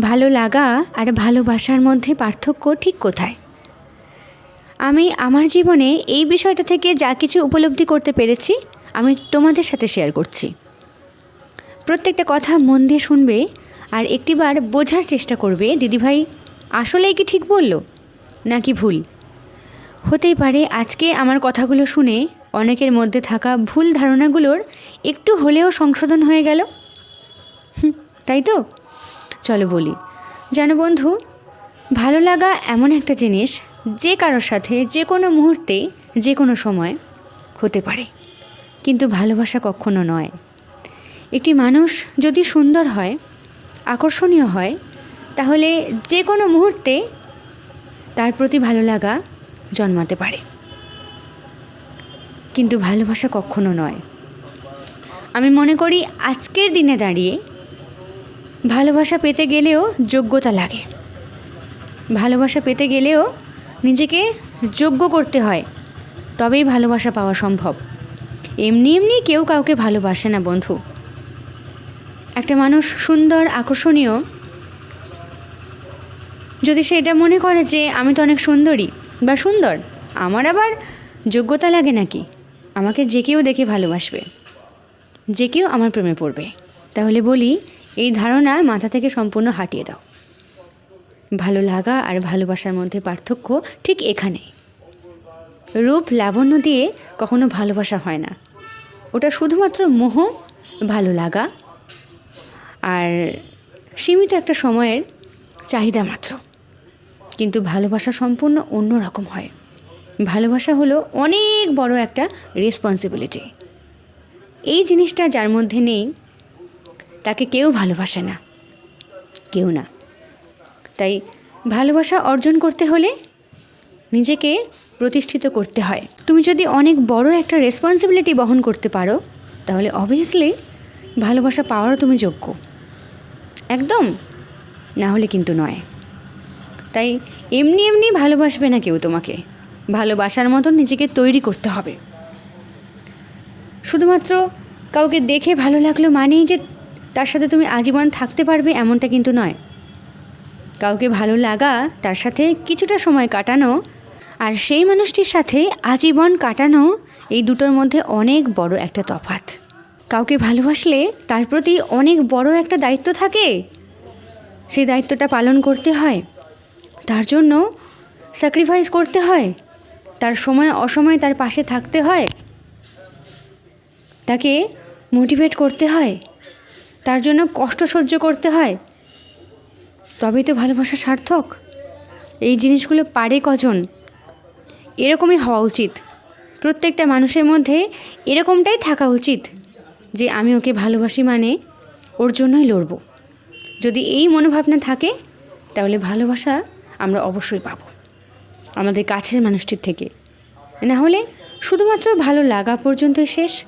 ভালো লাগা আর ভালোবাসার মধ্যে পার্থক্য ঠিক কোথায়? আমি আমার জীবনে এই বিষয়টা থেকে যা কিছু উপলব্ধি করতে পেরেছি, আমি তোমাদের সাথে শেয়ার করছি। প্রত্যেকটা কথা মন দিয়ে শুনবে আর একটিবার বোঝার চেষ্টা করবে, দিদিভাই আসলেই কি ঠিক বলল? নাকি ভুল? হতেই পারে আজকে আমার কথাগুলো শুনে অনেকের মধ্যে থাকা ভুল ধারণাগুলোর একটু হলেও সংশোধন হয়ে গেল। তাই তো? চলো বলি। জানো বন্ধু, ভালো লাগা এমন একটা জিনিস যে কারোর সাথে যে কোনো মুহূর্তে যে কোনো সময় হতে পারে। কিন্তু ভালোবাসা কখনো নয়। একটি মানুষ যদি সুন্দর হয়, আকর্ষণীয় হয়, তাহলে যে কোনো মুহূর্তে তার প্রতি ভালো লাগা জন্মাতে পারে। কিন্তু ভালোবাসা কখনো নয়। আমি মনে করি আজকের দিনে দাঁড়িয়ে ভালোবাসা পেতে গেলেও যোগ্যতা লাগে। ভালোবাসা পেতে গেলেও নিজেকে যোগ্য করতে হয়, তবেই ভালোবাসা পাওয়া সম্ভব। এমনি এমনি কেউ কাউকে ভালোবাসে না, বন্ধু। একটা মানুষ সুন্দর, আকর্ষণীয়, যদি সে এটা মনে করে যে, আমি তো অনেক সুন্দরী বা সুন্দর আমার আবার যোগ্যতা লাগে নাকি? আমাকে যে কেউ দেখে ভালোবাসবে, যে কেউ আমার প্রেমে পড়বে। তাহলে বলি এই ধারণা মাথা থেকে সম্পূর্ণ হাটিয়ে দাও। ভালো লাগা আর ভালোবাসার মধ্যে পার্থক্য ঠিক এখানে রূপ লাবণ্য দিয়ে কখনো ভালোবাসা হয় না। ওটা শুধুমাত্র মোহ, ভালো লাগা আর সীমিত একটা সময়ের চাহিদা মাত্র। কিন্তু ভালোবাসা সম্পূর্ণ অন্য রকম হয়। ভালোবাসা হলো অনেক বড় একটা রেসপন্সিবিলিটি এই জিনিসটা যার মধ্যে নেই তাকে কেউ ভালোবাসে না। কেউ না। তাই ভালোবাসা অর্জন করতে হলে নিজেকে প্রতিষ্ঠিত করতে হয়। তুমি যদি অনেক বড় একটা রেসপন্সিবিলিটি বহন করতে পারো, তাহলে অবভিয়াসলি ভালোবাসা পাওয়ারও তুমি যোগ্য। একদম? না হলে কিন্তু নয়। তাই এমনি এমনি ভালোবাসবে না কেউ তোমাকে। ভালোবাসার মতন নিজেকে তৈরি করতে হবে। শুধুমাত্র কাউকে দেখে ভালো লাগল মানেই যে তার সাথে তুমি আজীবন থাকতে পারবে এমনটা কিন্তু নয়। কাউকে ভালো লাগা, তার সাথে কিছুটা সময় কাটানো আর সেই মানুষটির সাথে আজীবন কাটানো, এই দুটোর মধ্যে অনেক বড় একটা তফাৎ। কাউকে ভালোবাসলে তার প্রতি অনেক বড় একটা দায়িত্ব থাকে। সেই দায়িত্বটা পালন করতে হয়। তার জন্য স্যাক্রিফাইস করতে হয়। তার সময় অসময়ে তার পাশে থাকতে হয়। তাকে মোটিভেট করতে হয়। তার জন্য কষ্ট সহ্য করতে হয়। তবেই তো ভালোবাসা সার্থক। এই জিনিসগুলো পারে কজন? এরকমই হওয়া উচিত। প্রত্যেকটা মানুষের মধ্যে এরকমটাই থাকা উচিত যে আমি ওকে ভালোবাসি মানে ওর জন্যই লড়ব। যদি এই মনোভাবনা থাকে, তাহলে ভালোবাসা আমরা অবশ্যই পাব। আমাদের কাছের মানুষটির থেকে। না হলে শুধুমাত্র ভালো লাগা পর্যন্তই শেষ।